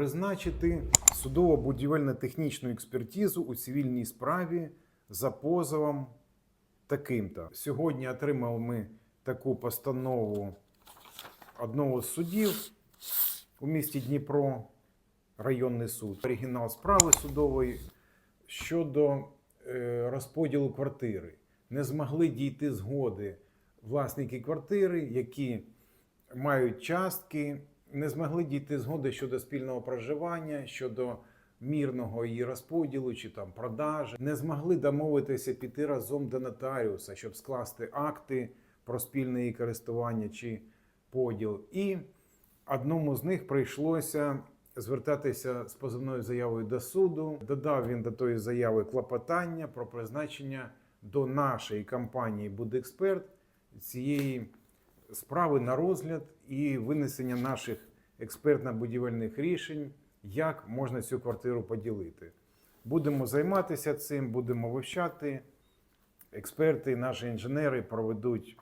призначити судово-будівельно-технічну експертизу у цивільній справі за позовом таким-то. Сьогодні отримали ми таку постанову одного з судів у місті Дніпро, районний суд. Оригінал справи судової щодо е, розподілу квартири. Не змогли дійти згоди власники квартири, які мають частки, не змогли дійти згоди щодо спільного проживання, щодо мірного її розподілу чи там продажі, не змогли домовитися піти разом до нотаріуса, щоб скласти акти про спільне її користування чи поділ. І одному з них прийшлося звертатися з позовною заявою до суду. Додав він до тої заяви клопотання про призначення до нашої компанії Будексперт цієї справи на розгляд і винесення наших експертно-будівельних рішень, як можна цю квартиру поділити. Будемо займатися цим, будемо вивчати. Експерти, наші інженери проведуть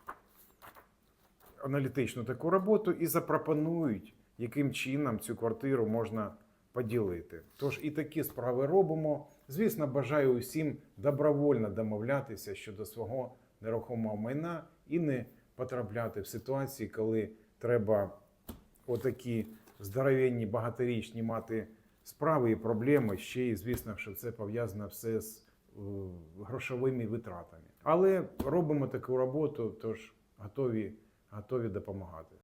аналітичну таку роботу і запропонують, яким чином цю квартиру можна поділити. Тож і такі справи робимо. Звісно, бажаю усім добровольно домовлятися щодо свого нерухомого майна і не потрапляти в ситуації, коли треба отакі здоровенні багаторічні мати справи і проблеми. Ще й звісно, що це пов'язано все з е, грошовими витратами. Але робимо таку роботу, тож готові, готові допомагати.